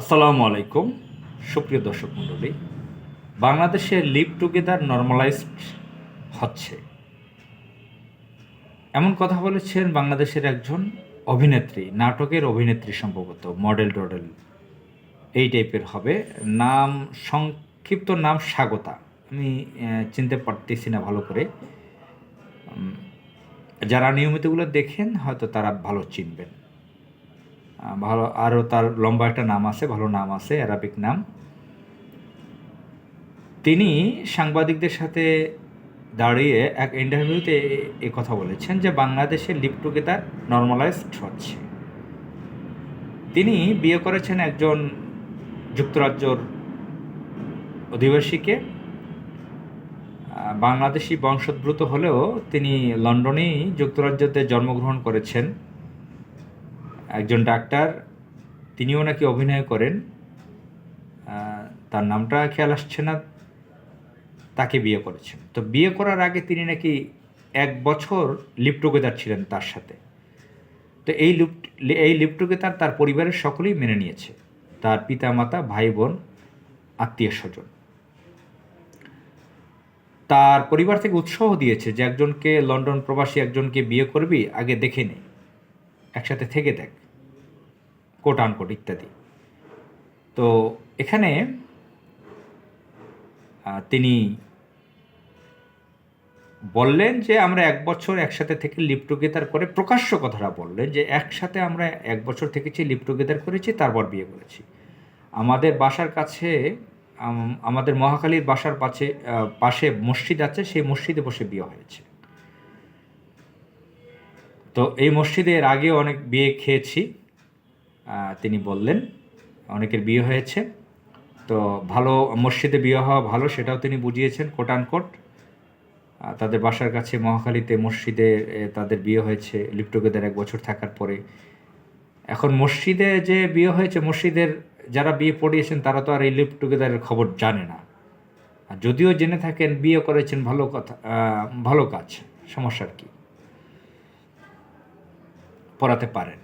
আসসালামু আলাইকুম, সুপ্রিয় দর্শক মণ্ডলী। বাংলাদেশে লিভ টুগেদার নর্মালাইজড হচ্ছে। এমন কথা বলেছেন বাংলাদেশের একজন অভিনেত্রী, নাটকের অভিনেত্রী সম্ভবত, মডেল টডেল। এই টাইপের হবে। নাম, সংক্ষিপ্ত নাম স্বাগতা। আমি চিনতে পারতেছি না ভালো করে। যারা নিয়মিতগুলো দেখেন, হয়তো তারা ভালো চিনবেন। ভালো আরও তার লম্বা একটা নাম আছে, ভালো নাম আছে অ্যারাবিক নাম। তিনি সাংবাদিকদের সাথে দাঁড়িয়ে এক ইন্টারভিউতে এ কথা বলেছেন যে বাংলাদেশে লিভ টুগেদার নর্মালাইজড হচ্ছে। তিনি বিয়ে করেছেন একজন যুক্তরাজ্যর অধিবাসীকে। বাংলাদেশি বংশোদ্ভূত হলেও তিনি লন্ডনেই যুক্তরাজ্যতে জন্মগ্রহণ করেছেন। একজন ডাক্তার, তিনিও নাকি অভিনয় করেন। তার নামটা খেয়াল আসছে না, তাকে বিয়ে করেছেন। তো বিয়ে করার আগে তিনি নাকি এক বছর লিপ টুগেদার ছিলেন তার সাথে। তো এই লিপ এই লিপ টুগেদার তার পরিবারের সকলেই মেনে নিয়েছে। তার পিতা মাতা ভাই বোন আত্মীয় স্বজন তার পরিবার থেকে উৎসাহ দিয়েছে যে একজনকে লন্ডন প্রবাসী একজনকে বিয়ে করবি, আগে দেখে নে। একসাথে থেকে দেখ। কোট আনকোট ইত্যাদি। তো এখানে তিনি বললেন যে আমরা এক বছর একসাথে থেকে লিপ টুগেদার করে প্রকাশ্য কথাটা বললেন যে একসাথে আমরা এক বছর থেকেছি লিপ টুগেদার করেছি, তারপর বিয়ে করেছি। আমাদের বাসার কাছে আমাদের মহাকালীর বাসার পাশে পাশে মসজিদ আছে, সেই মসজিদে বসে বিয়ে হয়েছে। তো এই মসজিদে এর আগেও অনেক বিয়ে খেয়েছি। তিনি বললেন, অনেকের বিয়ে হয়েছে, তো ভালো মসজিদে বিয়ে হওয়া ভালো, সেটাও তিনি বুঝিয়েছেন কোট আনকোট তাদের বাসার কাছে মহাখালীতে মসজিদে তাদের বিয়ে হয়েছে লিভ এক বছর থাকার পরে। এখন মসজিদে যে বিয়ে হয়েছে, মসজিদের যারা বিয়ে পড়িয়েছেন, তারা তো আর এই লিভ টুগেদারের খবর জানে না। আর যদিও জেনে থাকেন, বিয়ে করেছেন, ভালো কথা ভালো কাজ সমস্যার কি। পড়াতে পারেন।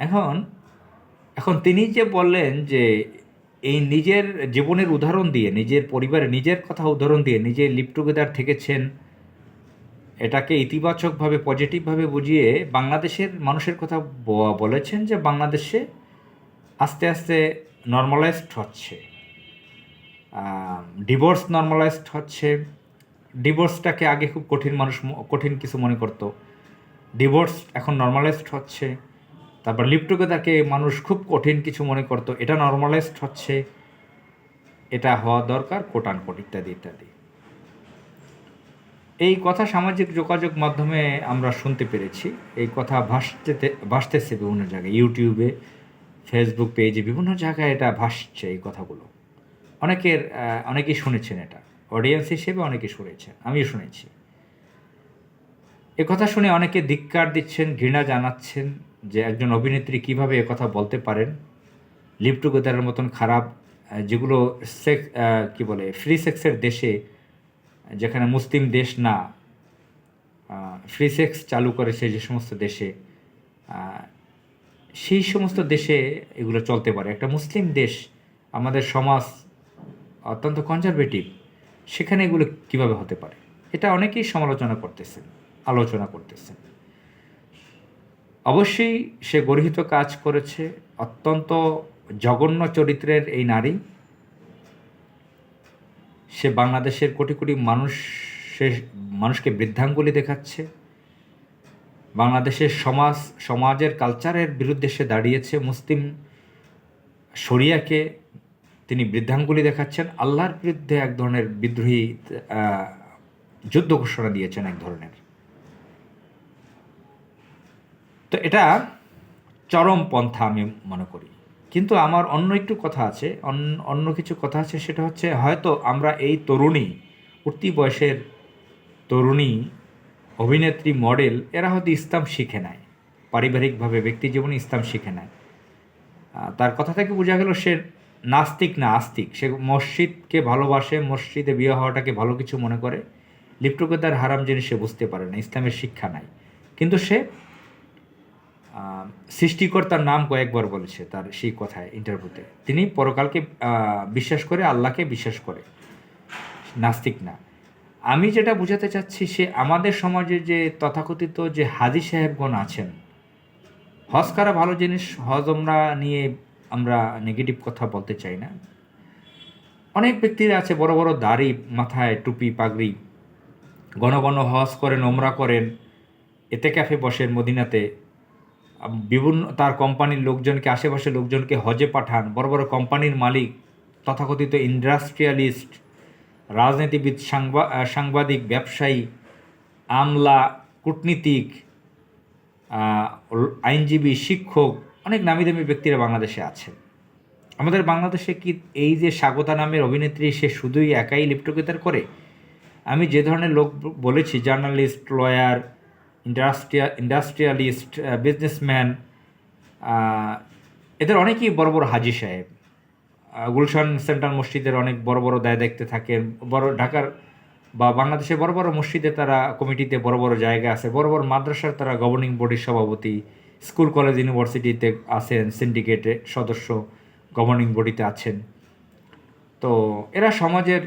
এখন এখন তিনি যে বললেন যে এই নিজের জীবনের উদাহরণ দিয়ে, নিজের পরিবারের নিজের কথা উদাহরণ দিয়ে, নিজে লিভ টুগেদার থেকেছেন, এটাকে ইতিবাচকভাবে, পজিটিভভাবে বুঝিয়ে বাংলাদেশের মানুষের কথা বলেছেন যে বাংলাদেশে আস্তে আস্তে নর্মালাইজড হচ্ছে। ডিভোর্স নর্মালাইজড হচ্ছে। ডিভোর্সটাকে আগে খুব কঠিন মানুষ কঠিন কিছু মনে করতো। ডিভোর্স এখন নর্মালাইজড হচ্ছে। তারপর লিভ টুগেদারকে মানুষ খুব কঠিন কিছু মনে করতো, এটা নর্মালাইজড হচ্ছে, এটা হওয়া দরকার কোটান কোট ইত্যাদি ইত্যাদি। এই কথা সামাজিক যোগাযোগ মাধ্যমে আমরা শুনতে পেরেছি, এই কথা ভাসতে ভাসতেছে বিভিন্ন জায়গায় ইউটিউবে ফেসবুক পেজে বিভিন্ন জায়গায় এটা ভাসছে এই কথাগুলো। অনেকের অনেকেই শুনেছেন এটা অডিয়েন্স হিসেবে অনেকে শুনেছেন, আমিও শুনেছি। কথা শুনে অনেকে ধিক্কার দিচ্ছেন, ঘৃণা জানাচ্ছেন যে একজন অভিনেত্রী কীভাবে কথা বলতে পারেন। লিভ টুগেদারের মতন খারাপ যেগুলো সেক্স কি বলে ফ্রি সেক্সের দেশে, যেখানে মুসলিম দেশ না ফ্রি সেক্স চালু করেছে যে সমস্ত দেশে সেই সমস্ত দেশে এগুলো চলতে পারে। একটা মুসলিম দেশ, আমাদের সমাজ অত্যন্ত কনজারভেটিভ সেখানে এগুলো কীভাবে হতে পারে? এটা অনেকেই সমালোচনা করতেছেন। আলোচনা করতেছেন। অবশ্যই সে গর্হিত কাজ করেছে, অত্যন্ত জঘন্য চরিত্রের এই নারী। সে বাংলাদেশের কোটি কোটি মানুষের মানুষকে বৃদ্ধাঙ্গুলি দেখাচ্ছে। বাংলাদেশের সমাজ, সমাজের কালচারের বিরুদ্ধে সে দাঁড়িয়েছে। মুসলিম শরিয়াকে তিনি বৃদ্ধাঙ্গুলি দেখাচ্ছেন। আল্লাহর বিরুদ্ধে এক ধরনের বিদ্রোহী যুদ্ধ ঘোষণা দিয়েছেন এক ধরনের। তো এটা চরম পন্থা আমি মনে করি। কিন্তু আমার অন্য একটু কথা আছে অন্য কিছু কথা আছে, সেটা হচ্ছে হয়তো আমরা এই তরুণী, উঠতি বয়সের তরুণী, অভিনেত্রী, মডেল, এরা হয়তো ইসলাম শিখে নেয় পারিবারিকভাবে, ব্যক্তি জীবনে ইসলাম শিখে নেয় তার কথা থেকে বোঝা গেল সে নাস্তিক না আস্তিক। সে মসজিদকে ভালোবাসে, মসজিদে বিয়ে হওয়াটাকে ভালো কিছু মনে করে। লিপ্টুকে তার হারাম জিনিস সে বুঝতে পারে না, ইসলামের শিক্ষা নাই। কিন্তু সে সৃষ্টিকর্তার নাম কয়েকবার বলেছে তার সেই কথায় ইন্টারভিউতে তিনি পরকালকে বিশ্বাস করে, আল্লাহকে বিশ্বাস করে। নাস্তিক না। আমি যেটা বোঝাতে চাচ্ছি, সে আমাদের সমাজে যে তথাকথিত যে হাজি সাহেবগণ আছেন, হজ করা ভালো জিনিস, হজ আমরা নিয়ে আমরা নেগেটিভ কথা বলতে চাই না। অনেক ব্যক্তিরা আছে, বড় বড় দাড়ি, মাথায় টুপি, পাগড়ি, ঘন ঘন হজ করেন, ওমরা করেন এতে ক্যাফে বসেন মদিনাতে। বিভিন্ন, তার কোম্পানির লোকজনকে, আশেপাশের লোকজনকে হজে পাঠান। বড় বড় কোম্পানির মালিক, তথাকথিত ইন্ডাস্ট্রিয়ালিস্ট, রাজনীতিবিদ, সাংবা- সাংবাদিক, ব্যবসায়ী, আমলা, কূটনীতিক আইনজীবী, শিক্ষক, অনেক নামি দামি ব্যক্তিরা বাংলাদেশে আছেন আমাদের বাংলাদেশে কি এই যে স্বাগতা নামের অভিনেত্রী, সে শুধুই একাই লিপ্টকেতার করে? আমি যে ধরনের লোক বলেছি, জার্নালিস্ট, লয়ার ইন্ডাস্ট্রিয়া ইন্ডাস্ট্রিয়ালিস্ট বিজনেসম্যান এদের অনেকেই বড় বড় হাজি সাহেব। গুলশান সেন্ট্রাল মসজিদের অনেক বড় বড় দায় দেখতে থাকেন। বড় ঢাকার বা বাংলাদেশের বড় বড় মসজিদে তারা কমিটিতে বড় বড় জায়গা আছে। বড় বড় মাদ্রাসার তারা গভর্নিং বডির সভাপতি স্কুল কলেজ ইউনিভার্সিটিতে আছেন সিন্ডিকেটে সদস্য গভর্নিং বডিতে আছেন। তো এরা সমাজের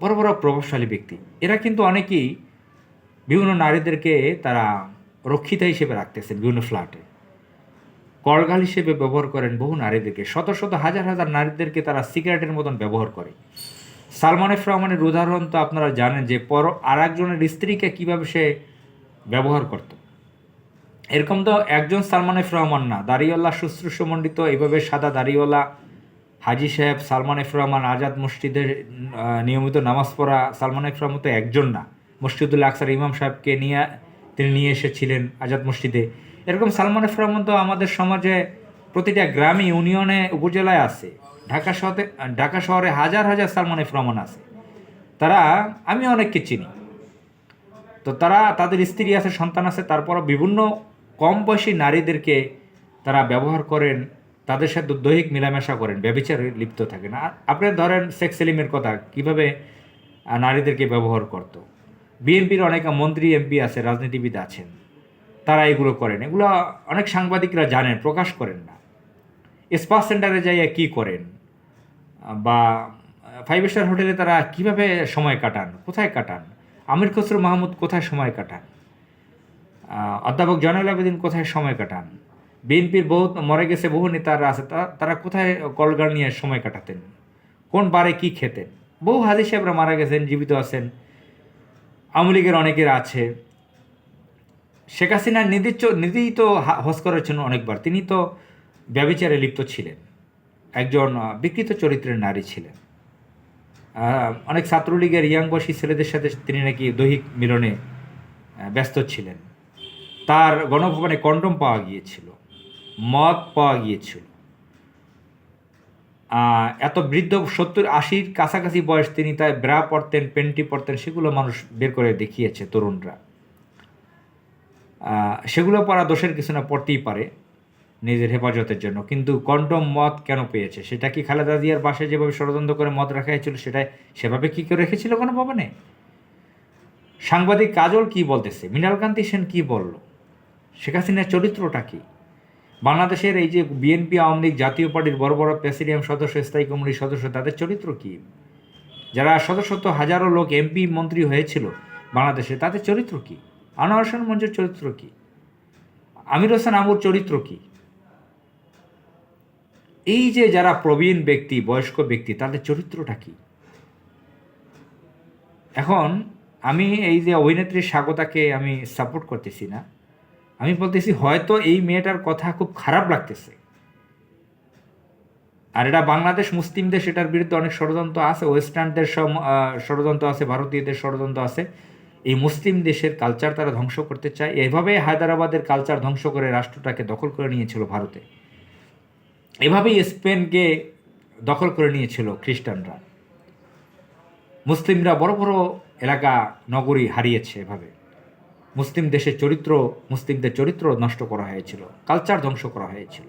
বড় বড় প্রভাবশালী ব্যক্তি। এরা কিন্তু অনেকেই বিভিন্ন নারীদেরকে তারা রক্ষিতা হিসেবে রাখতেছেন বিভিন্ন ফ্ল্যাটে। কলগাল হিসেবে ব্যবহার করেন বহু নারীদেরকে। শত শত হাজার হাজার নারীদেরকে তারা সিগারেটের মতন ব্যবহার করে। সালমান এফ রহমানের উদাহরণ তো আপনারা জানেন যে পর আর একজনের স্ত্রীকে কীভাবে সে ব্যবহার করত। এরকম তো একজন সালমান এফ রহমান না। দাড়িওয়ালা শুশ্রূষমণ্ডিত এইভাবে সাদা দাড়িওয়ালা হাজি সাহেব, সালমান এফ রহমান আজাদ মসজিদের নিয়মিত নামাজ পড়া সালমান এফ রহমান তো একজন না। মসজিদুল আকসার ইমাম সাহেবকে নিয়ে তিনি নিয়ে এসেছিলেন আজাদ মসজিদে। এরকম সালমান এফ রহমান তো আমাদের সমাজে প্রতিটা গ্রামে, ইউনিয়নে, উপজেলায় আছে। ঢাকা শহরে ঢাকা শহরে হাজার হাজার সালমান এফ রহমান আছে। তারা, আমি অনেককে চিনি। তো তারা, তাদের স্ত্রী আছে, সন্তান আছে তারপর বিভিন্ন কম বয়সী নারীদেরকে তারা ব্যবহার করেন, তাদের সাথে দৈহিক মেলামেশা করেন, ব্যবচারে লিপ্ত থাকেন। আর আপনি ধরেন শেখ সেলিমের কথা, কীভাবে নারীদেরকে ব্যবহার করত? বিএনপির অনেক মন্ত্রী, এমপি আছে, রাজনীতিবিদ আছেন। তারা এগুলো করেন। এগুলো অনেক সাংবাদিকরা জানেন, প্রকাশ করেন না। স্পা সেন্টারে যাইয়া কি করেন? বা ফাইভ স্টার হোটেলে তারা কীভাবে সময় কাটান? কোথায় কাটান? আমির খসরু মাহমুদ কোথায় সময় কাটান? অধ্যাপক জয়নুল আবেদিন কোথায় সময় কাটান? বিএনপির বহু, মরে গেছে বহু নেতারা আছে তারা কোথায় কলগার নিয়ে সময় কাটাতেন? কোন বারে কি খেতেন? বহু হাজি সাহেবরা মারা গেছেন, জীবিত আছেন। আওয়ামী লীগের অনেকের আছে। শেখ হাসিনার চ- নিজেই তো হা- হজ করেছেন অনেকবার। তিনি তো ব্যবিচারে লিপ্ত ছিলেন। একজন বিকৃত চরিত্রের নারী ছিলেন। অনেক ছাত্রলীগের ইয়াং বয়সী ছেলেদের সাথে তিনি নাকি দৈহিক মিলনে ব্যস্ত ছিলেন। তার গণভবনে কন্ডম পাওয়া গিয়েছিল। মদ পাওয়া গিয়েছিল। এত বৃদ্ধ সত্তর আশির কাছাকাছি বয়স তিনি তাই ব্রা পরতেন, পেন্টি পরতেন, সেগুলো মানুষ বের করে দেখিয়েছে তরুণরা। সেগুলো পরা দোষের কিছু না, পড়তেই পারে নিজের হেফাজতের জন্য। কিন্তু কন্ডম মদ কেন পেয়েছে? সেটা কি খালেদা জিয়ার বাসায় যেভাবে ষড়যন্ত্র করে মদ রাখা হয়েছিল সেটাই সেভাবে কি কেউ রেখেছিল কোনো ভবনে? সাংবাদিক কাজল কি বলতেছে? মৃণালকান্তি সেন কি বলল? শেখ হাসিনার চরিত্রটা কি? বাংলাদেশের এই যে বিএনপি, আওয়ামী লীগ জাতীয় পার্টির বড় বড় প্রেসিডিয়াম সদস্য, স্থায়ী কমিটির সদস্য, তাদের চরিত্র কি? যারা শত শত হাজারো লোক, এমপি, মন্ত্রী হয়েছিল বাংলাদেশে, তাদের চরিত্র কি? আনোয়ার হোসেন মঞ্জুর চরিত্র কি? আমির হোসেন আমুর চরিত্র কি? এই যে যারা প্রবীণ ব্যক্তি, বয়স্ক ব্যক্তি, তাদের চরিত্রটা কি? এখন আমি এই যে অভিনেত্রী স্বাগতাকে আমি সাপোর্ট করতেছি না। আমি বলতেছি, হয়তো এই মেয়েটার কথা খুব খারাপ লাগতেছে। আর এটা বাংলাদেশ মুসলিম দেশ এটার বিরুদ্ধে অনেক ষড়যন্ত্র আছে, ওয়েস্টার্নদের সব ষড়যন্ত্র আছে, ভারতীয়দের ষড়যন্ত্র আছে। এই মুসলিম দেশের কালচার তারা ধ্বংস করতে চায়। এভাবে হায়দ্রাবাদের কালচার ধ্বংস করে রাষ্ট্রটাকে দখল করে নিয়েছিল ভারতে। এভাবেই স্পেনকে দখল করে নিয়েছিল খ্রিস্টানরা। মুসলিমরা বড় বড় এলাকা, নগরী হারিয়েছে এভাবে। মুসলিম দেশের চরিত্র, মুসলিমদের চরিত্র নষ্ট করা হয়েছিল কালচার ধ্বংস করা হয়েছিল।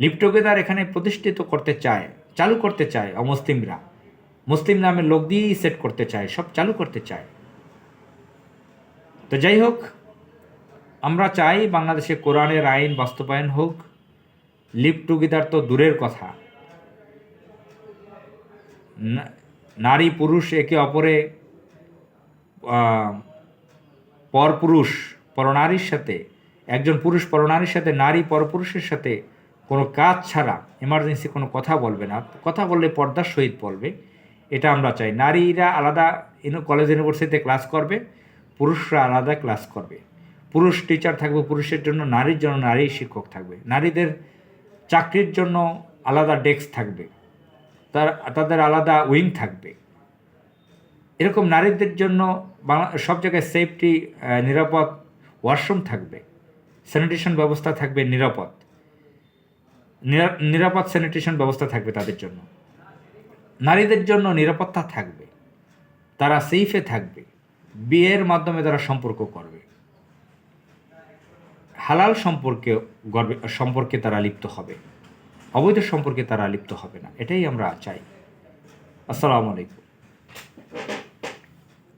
লিভ টুগেদার এখানে প্রতিষ্ঠিত করতে চায়, চালু করতে চায় অমুসলিমরা। মুসলিম নামের লোক দিয়েই সেট করতে চায়, সব চালু করতে চায়। তো যাই হোক, আমরা চাই বাংলাদেশে কোরআনের আইন বাস্তবায়ন হোক লিভ টুগেদার তো দূরের কথা। নারী পুরুষ একে অপরে পরপুরুষ পরনারীর সাথে, একজন পুরুষ পরনারীর সাথে, নারী পরপুরুষের সাথে কোনো কাজ ছাড়া এমার্জেন্সি কোনো কথা বলবে না। কথা বললে পর্দার সহিত বলবে। এটা আমরা চাই। নারীরা আলাদা কলেজ ইউনিভার্সিটিতে ক্লাস করবে, পুরুষরা আলাদা ক্লাস করবে। পুরুষ টিচার থাকবে পুরুষের জন্য, নারীর জন্য নারী শিক্ষক থাকবে। নারীদের চাকরির জন্য আলাদা ডেস্ক থাকবে। তার, তাদের আলাদা উইং থাকবে। এরকম নারীদের জন্য সব জায়গায় সেফটি নিরাপদ ওয়াশরুম থাকবে স্যানিটেশন ব্যবস্থা থাকবে নিরাপদ। নিরা- নিরাপদ স্যানিটেশন ব্যবস্থা থাকবে তাদের জন্য। নারীদের জন্য নিরাপত্তা থাকবে, তারা সেফে থাকবে, বিয়ের মাধ্যমে তারা সম্পর্ক করবে। হালাল সম্পর্কে গর্বে, সম্পর্কে তারা লিপ্ত হবে, অবৈধ সম্পর্কে তারা লিপ্ত হবে না, এটাই আমরা চাই। আসসালামু আলাইকুম।